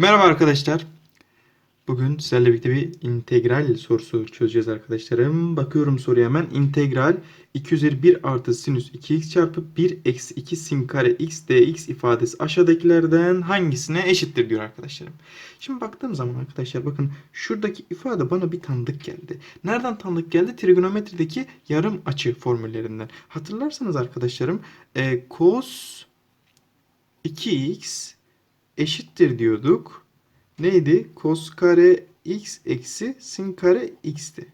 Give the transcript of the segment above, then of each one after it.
Merhaba arkadaşlar. Bugün sizlerle birlikte bir integral sorusu çözeceğiz arkadaşlarım. Bakıyorum soruya hemen. İntegral 2 üzeri 1 artı sinüs 2x çarpı 1 eksi 2 sin kare x dx ifadesi aşağıdakilerden hangisine eşittir diyor arkadaşlarım. Şimdi baktığım zaman arkadaşlar bakın şuradaki ifade bana bir tanıdık geldi. Nereden tanıdık geldi? Trigonometrideki yarım açı formüllerinden. Hatırlarsanız arkadaşlarım e, cos 2x eşittir diyorduk. Neydi? Cos kare x eksi sin kare x'ti.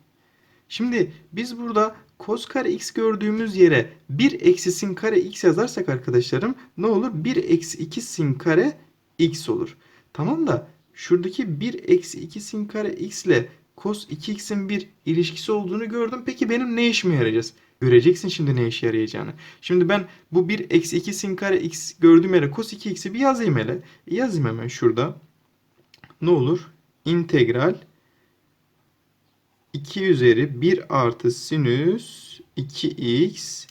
Şimdi biz burada cos kare x gördüğümüz yere 1 eksi sin kare x yazarsak arkadaşlarım ne olur? 1 eksi 2 sin kare x olur. Tamam da şuradaki 1 eksi 2 sin kare x ile cos 2x'in bir ilişkisi olduğunu gördüm. Peki benim ne işime yarayacağız? Göreceksin şimdi ne işe yarayacağını. Şimdi ben bu 1 eksi 2 sin kare x gördüğüm yere cos 2x'i bir yazayım hele. Yazayım hemen şurada. Ne olur? İntegral 2 üzeri 1 artı sinüs 2x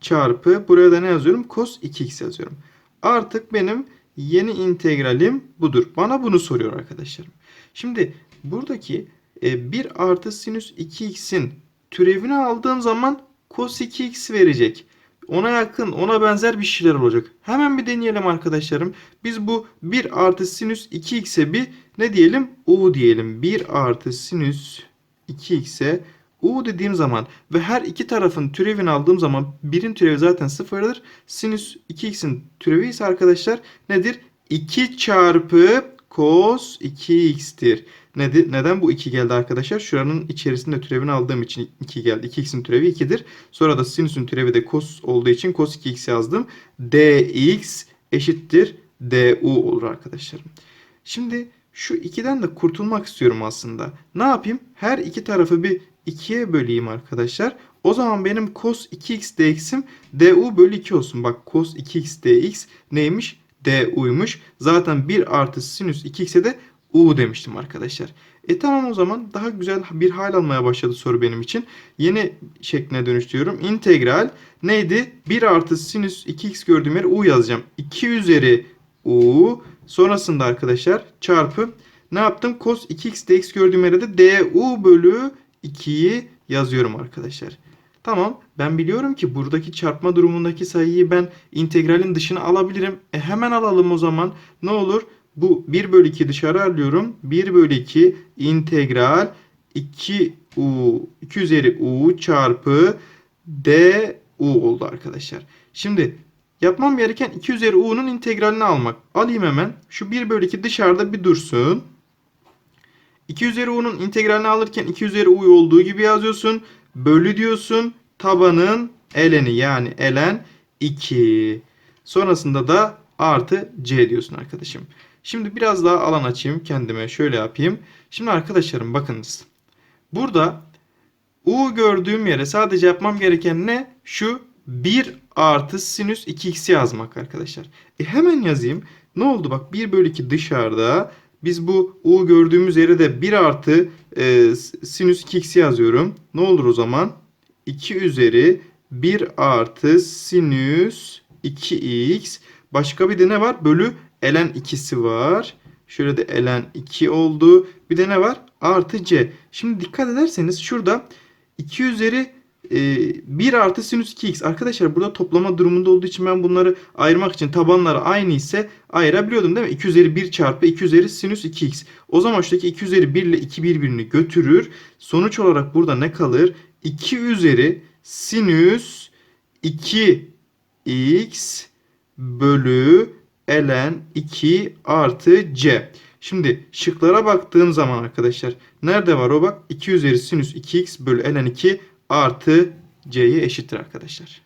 çarpı buraya da ne yazıyorum? Cos 2x yazıyorum. Artık benim yeni integralim budur. Bana bunu soruyor arkadaşlarım. Şimdi buradaki e, 1 artı sinüs 2x'in türevini aldığım zaman cos 2x verecek. Ona yakın, ona benzer bir şeyler olacak. Hemen bir deneyelim arkadaşlarım. Biz bu 1 artı sinüs 2x'e bir ne diyelim? U diyelim. 1 artı sinüs 2x'e U dediğim zaman ve her iki tarafın türevini aldığım zaman birin türevi zaten sıfırdır. Sinüs 2x'in türevi ise arkadaşlar nedir? 2 çarpı cos 2x'tir. Nedir? Neden bu 2 geldi arkadaşlar? Şuranın içerisinde türevini aldığım için 2 geldi. 2x'in türevi 2'dir. Sonra da sinüsün türevi de cos olduğu için cos 2x yazdım. dx eşittir du olur arkadaşlarım. Şimdi şu 2'den de kurtulmak istiyorum aslında. Ne yapayım? Her iki tarafı bir 2'ye böleyim arkadaşlar. O zaman benim cos 2x dx'im du bölü 2 olsun. Bak cos 2x dx neymiş? Du'ymuş. Zaten 1 artı sinüs 2x'e de u demiştim arkadaşlar. E tamam o zaman daha güzel bir hal almaya başladı soru benim için. Yeni şekline dönüştürüyorum. İntegral neydi? 1 artı sinüs 2x gördüğüm yere u yazacağım. 2 üzeri u sonrasında arkadaşlar çarpı ne yaptım? Cos 2x dx gördüğüm yere de du bölü 2'yi yazıyorum arkadaşlar. Tamam ben biliyorum ki buradaki çarpma durumundaki sayıyı ben integralin dışına alabilirim. E hemen alalım o zaman. Ne olur? Bu 1 bölü 2 dışarı alıyorum. 1 bölü 2 integral 2u 2 üzeri u çarpı du oldu arkadaşlar. Şimdi yapmam gereken 2 üzeri u'nun integralini almak. Alayım hemen. Şu 1 bölü 2 dışarıda bir dursun. 2 üzeri u'nun integralini alırken 2 üzeri u olduğu gibi yazıyorsun. Bölü diyorsun. Tabanın eleni yani elen 2. Sonrasında da artı c diyorsun arkadaşım. Şimdi biraz daha alan açayım kendime. Şöyle yapayım. Şimdi arkadaşlarım bakınız. Burada u gördüğüm yere sadece yapmam gereken ne? Şu 1 artı sinüs 2x yazmak arkadaşlar. E hemen yazayım. Ne oldu bak 1 bölü 2 dışarıda. Biz bu u gördüğümüz yere de 1 artı e, sinüs 2x yazıyorum. Ne olur o zaman? 2 üzeri 1 artı sinüs 2x. Başka bir de ne var? Bölü ln 2'si var. Şöyle de ln 2 oldu. Bir de ne var? Artı c. Şimdi dikkat ederseniz şurada 2 üzeri e, 1 artı sinüs 2x. Arkadaşlar burada toplama durumunda olduğu için ben bunları ayırmak için tabanları aynı ise ayırabiliyordum değil mi? 2 üzeri 1 çarpı 2 üzeri sinüs 2x. O zaman şuradaki 2 üzeri 1 ile 2 birbirini götürür. Sonuç olarak burada ne kalır? 2 üzeri sinüs 2x bölü ln 2 artı c. Şimdi şıklara baktığım zaman arkadaşlar nerede var o bak 2 üzeri sinüs 2x bölü ln 2 artı c'ye eşittir arkadaşlar.